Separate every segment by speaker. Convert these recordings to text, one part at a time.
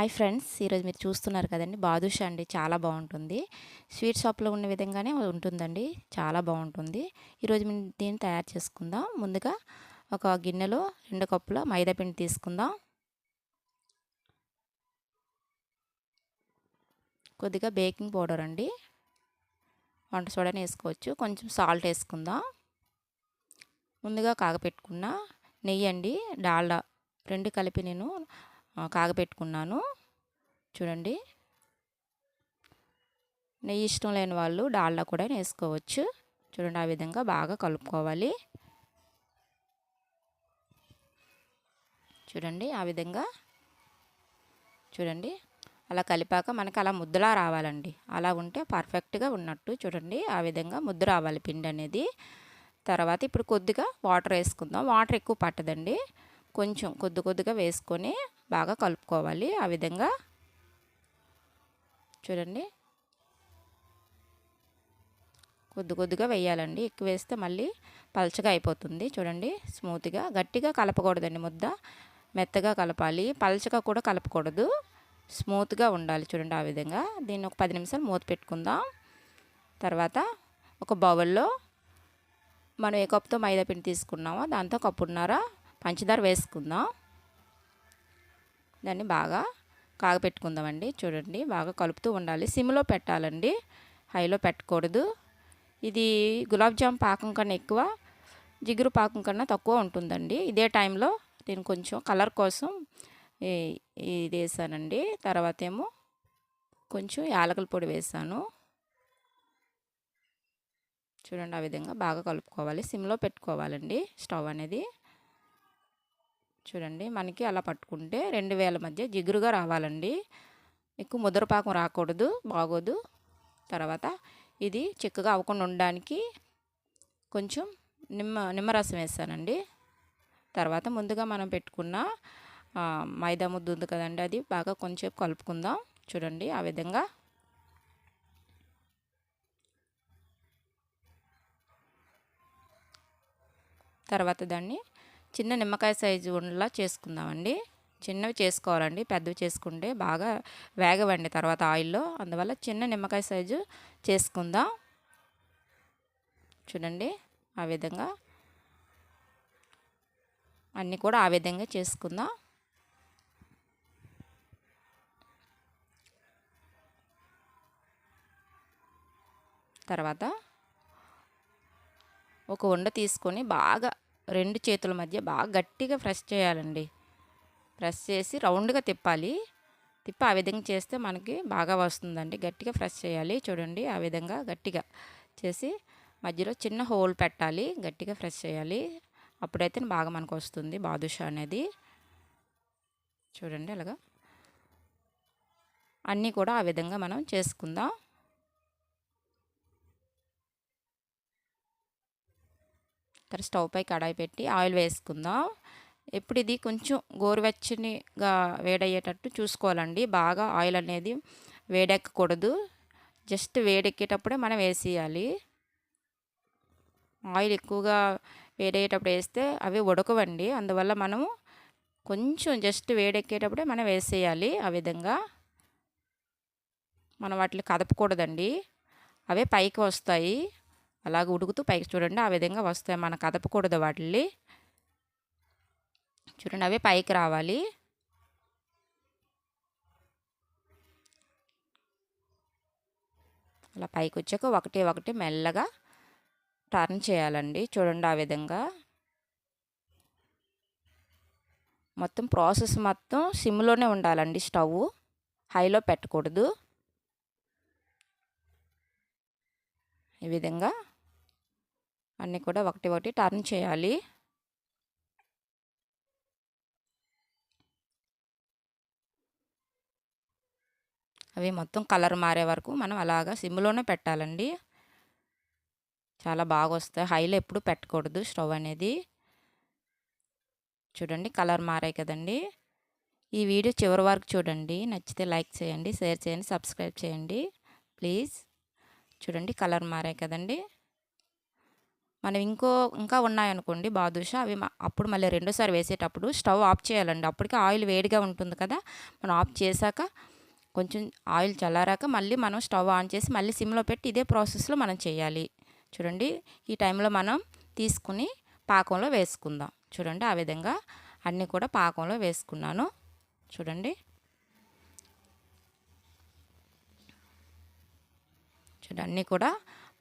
Speaker 1: Hi friends ఈరోజు మీరు చూస్తున్నారు కదండి. బాదుషా అండి చాలా బాగుంటుంది. స్వీట్ షాప్లో ఉన్న విధంగానే ఉంటుందండి చాలా బాగుంటుంది. ఈరోజు మేము దీన్ని తయారు చేసుకుందాం. ముందుగా ఒక గిన్నెలో రెండు కప్పుల మైదా పిండి తీసుకుందాం. కొద్దిగా బేకింగ్ పౌడర్ అండి. వంట సోడాని వేసుకోవచ్చు. కొంచెం సాల్ట్ వేసుకుందాం. ముందుగా కాగపెట్టుకున్న నెయ్యి అండి డాల్డా రెండు కలిపి నేను కాగపెట్టుకున్నాను. చూడండి. నెయ్యి ఇష్టం లేని వాళ్ళు డాల్డా కూడా వేసుకోవచ్చు చూడండి ఆ విధంగా బాగా కలుపుకోవాలి. చూడండి ఆ విధంగా. చూడండి. అలా కలిపాక మనకి అలా ముద్దలా రావాలండి. అలా ఉంటే పర్ఫెక్ట్గా ఉన్నట్టు చూడండి. ఆ విధంగా ముద్ద రావాలి పిండి అనేది. తర్వాత ఇప్పుడు కొద్దిగా వాటర్ వేసుకుందాం. వాటర్ ఎక్కువ పట్టదండి. కొంచెం కొద్ది కొద్దిగా వేసుకొని బాగా కలుపుకోవాలి. ఆ విధంగా చూడండి. కొద్ది కొద్దిగా వేయాలండి. ఎక్కువ వేస్తే మళ్ళీ పలచగా అయిపోతుంది. చూడండి. స్మూత్గా గట్టిగా కలపకూడదండి ముద్ద. మెత్తగా కలపాలి. పలచగా కూడా కలపకూడదు. స్మూత్గా ఉండాలి చూడండి ఆ విధంగా. దీన్ని ఒక పది నిమిషాలు మూత పెట్టుకుందాం. తర్వాత ఒక బౌల్లో మనం ఏ కప్పుతో మైదా పిండి తీసుకున్నామో దాంతో కప్పున్నర పంచదార వేసుకుందాం. దాన్ని బాగా కాగపెట్టుకుందామండి. చూడండి బాగా కలుపుతూ ఉండాలి. సిమ్లో పెట్టాలండి. హైలో పెట్టకూడదు. ఇది గులాబ్ జామ్ పాకం కన్నా ఎక్కువ జిగురు పాకం కన్నా తక్కువ ఉంటుందండి. ఇదే టైంలో నేను కొంచెం కలర్ కోసం ఇది వేసానండి. తర్వాత ఏమో కొంచెం యాలకల పొడి వేసాను. చూడండి ఆ విధంగా బాగా కలుపుకోవాలి. సిమ్లో పెట్టుకోవాలండి స్టవ్ అనేది. చూడండి మనకి అలా పట్టుకుంటే రెండు వేల మధ్య జిగురుగా రావాలండి. ఎక్కువ ముద్రపాకం రాకూడదు బాగోదు. తర్వాత ఇది చిక్కగా అవ్వకుండా ఉండడానికి కొంచెం నిమ్మ నిమ్మరసం వేస్తానండి. తర్వాత ముందుగా మనం పెట్టుకున్న మైదా ముద్ద ఉంది కదండి అది బాగా కొంచెం కలుపుకుందాం. చూడండి ఆ విధంగా. తర్వాత దాన్ని చిన్న నిమ్మకాయ సైజు ఉండలా చేసుకుందామండి. చిన్నవి చేసుకోవాలండి. పెద్దవి చేసుకుంటే బాగా వేగవండి తర్వాత ఆయిల్లో. అందువల్ల చిన్న నిమ్మకాయ సైజు చేసుకుందాం. చూడండి ఆ విధంగా. అన్నీ కూడా ఆ విధంగా చేసుకుందాం. తర్వాత ఒక ఉండ తీసుకొని బాగా రెండు చేతుల మధ్య బాగా గట్టిగా ప్రెస్ చేయాలండి. ప్రెస్ చేసి రౌండ్గా తిప్పాలి. తిప్పి ఆ విధంగా చేస్తే మనకి బాగా వస్తుందండి. గట్టిగా ప్రెస్ చేయాలి. చూడండి ఆ విధంగా గట్టిగా చేసి మధ్యలో చిన్న హోల్ పెట్టాలి. గట్టిగా ప్రెస్ చేయాలి. అప్పుడైతే బాగా మనకు వస్తుంది బాదుషా అనేది. చూడండి అలాగా. అన్నీ కూడా ఆ విధంగా మనం చేసుకుందాం. తర్వాత స్టవ్ పై కడాయి పెట్టి ఆయిల్ వేసుకుందాం. ఇప్పుడు ఇది కొంచెం గోరువెచ్చనిగా వేడయ్యేటట్టు చూసుకోవాలండి. బాగా ఆయిల్ అనేది వేడెక్కకూడదు. జస్ట్ వేడెక్కేటప్పుడే మనం వేసేయాలి. ఆయిల్ ఎక్కువగా వేడయ్యేటప్పుడు వేస్తే అవి ఉడకవండి. అందువల్ల మనము కొంచెం జస్ట్ వేడెక్కేటప్పుడే మనం వేసేయాలి ఆ విధంగా. మనం వాటిని కదపకూడదండి. అవే పైకి వస్తాయి. అలాగ ఉడుకుతూ పైకి చూడండి. ఆ విధంగా వస్తాయి మనం కదపకూడదు వాటిని చూడండి అవి పైకి రావాలి. అలా పైకి వచ్చాక ఒకటి ఒకటి మెల్లగా టర్న్ చేయాలండి. చూడండి ఆ విధంగా. మొత్తం ప్రాసెస్ మొత్తం సిమ్లోనే ఉండాలండి స్టవ్. హైలో పెట్టకూడదు. ఈ విధంగా అన్నీ కూడా ఒకటి ఒకటి టర్న్ చేయాలి. అవి మొత్తం కలర్ మారే వరకు మనం అలాగా సిమ్లోనే పెట్టాలండి. చాలా బాగా వస్తాయి. హైలో ఎప్పుడు పెట్టకూడదు స్టవ్ అనేది. చూడండి కలర్ మారాయి కదండి. ఈ వీడియో చివరి వరకు చూడండి. నచ్చితే లైక్ చేయండి షేర్ చేయండి సబ్స్క్రైబ్ చేయండి. ప్లీజ్. చూడండి కలర్ మారాయి కదండి. మనం ఇంకో ఇంకా ఉన్నాయనుకోండి బాదుషా అవి అప్పుడు మళ్ళీ రెండోసారి వేసేటప్పుడు స్టవ్ ఆఫ్ చేయాలండి. అప్పటికి ఆయిల్ వేడిగా ఉంటుంది కదా మనం ఆఫ్ చేశాక కొంచెం ఆయిల్ చల్లారాక మళ్ళీ మనం స్టవ్ ఆన్ చేసి మళ్ళీ సిమ్లో పెట్టి ఇదే ప్రాసెస్లో మనం చేయాలి. చూడండి ఈ టైంలో మనం తీసుకుని పాకంలో వేసుకుందాం. చూడండి ఆ విధంగా అన్నీ కూడా పాకంలో వేసుకున్నాను. చూడండి. చూడండి అన్నీ కూడా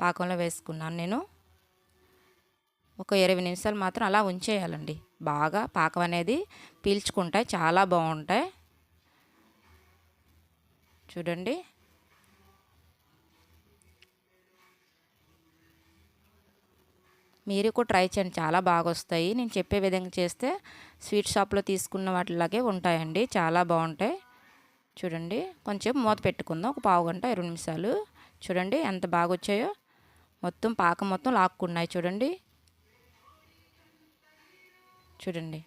Speaker 1: పాకంలో వేసుకున్నాను నేను. ఒక ఇరవై నిమిషాలు మాత్రం అలా ఉంచేయాలండి. బాగా పాకం అనేది పీల్చుకుంటాయి చాలా బాగుంటాయి. చూడండి. మీరు కూడా ట్రై చేయండి చాలా బాగా వస్తాయి. నేను చెప్పే విధంగా చేస్తే స్వీట్ షాప్లో తీసుకున్న వాటిలాగే ఉంటాయండి చాలా బాగుంటాయి. చూడండి. కొంచెం మూత పెట్టుకుందాం ఒక పావు గంట ఇరవై నిమిషాలు. చూడండి ఎంత బాగా వచ్చాయో. మొత్తం పాకం మొత్తం లాక్కున్నాయి చూడండి. చూడండి.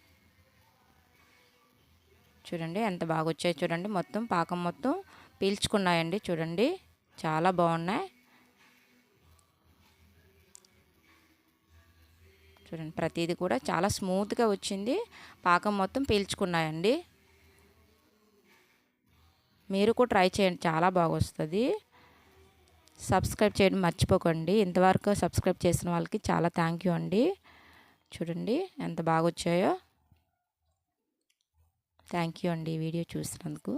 Speaker 1: చూడండి ఎంత బాగా వచ్చాయి చూడండి. మొత్తం పాకం మొత్తం పీల్చుకున్నాయండి చూడండి. చాలా బాగున్నాయి. చూడండి ప్రతిదీ కూడా చాలా స్మూత్గా వచ్చింది. పాకం మొత్తం పీల్చుకున్నాయండి. మీరు కూడా ట్రై చేయండి చాలా బాగా వస్తుంది సబ్స్క్రైబ్ చేయడం మర్చిపోకండి. ఇంతవరకు సబ్స్క్రైబ్ చేసిన వాళ్ళకి చాలా థ్యాంక్ యూ అండి. చూడండి ఎంత బాగా వచ్చాయో థ్యాంక్ యూ అండి వీడియో చూసినందుకు.